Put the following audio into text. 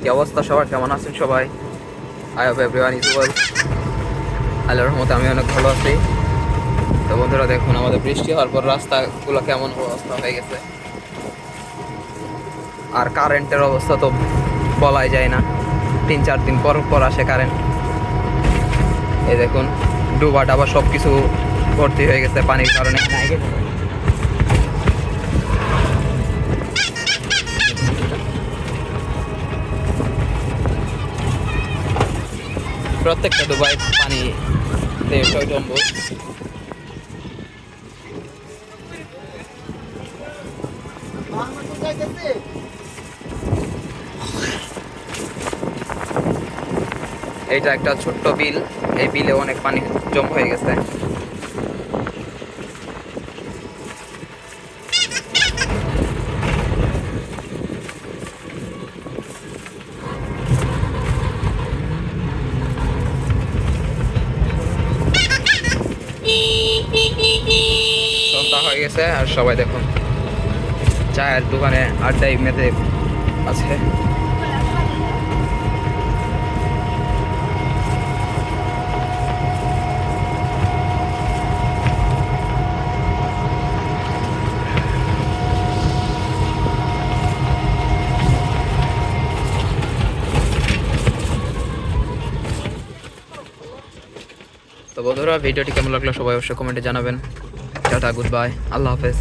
কি অবস্থা সবার? কেমন আছেন সবাই? I hope everyone is well আল্লাহর রহমতে আমি অনেক ভালো আছি। তো বন্ধুরা, দেখুন, আমাদের বৃষ্টি হওয়ার পর রাস্তাগুলো কেমন অবস্থা হয়ে গেছে। আর কারেন্টের অবস্থা তো বলাই যায় না। তিন, চার দিন পর পর আসে কারেন্ট এই দেখুন ডুবা ডাবা সব কিছু ভর্তি হয়ে গেছে পানির কারণে। প্রত্যেকটা দুবাই পানি এইটা একটা ছোট্ট বিল। এই বিলে অনেক পানি জম হয়ে গেছে। সন্ধ্যা হয়ে গেছে আর সবাই দেখুন চায়ের দোকানে আড্ডায় মেতে আছে। তো বন্ধুরা ভিডিওটি কেমন লাগল সবাই অবশ্যই কমেন্টে জানাবেন। টাটা গুড বাই আল্লাহ হাফেজ।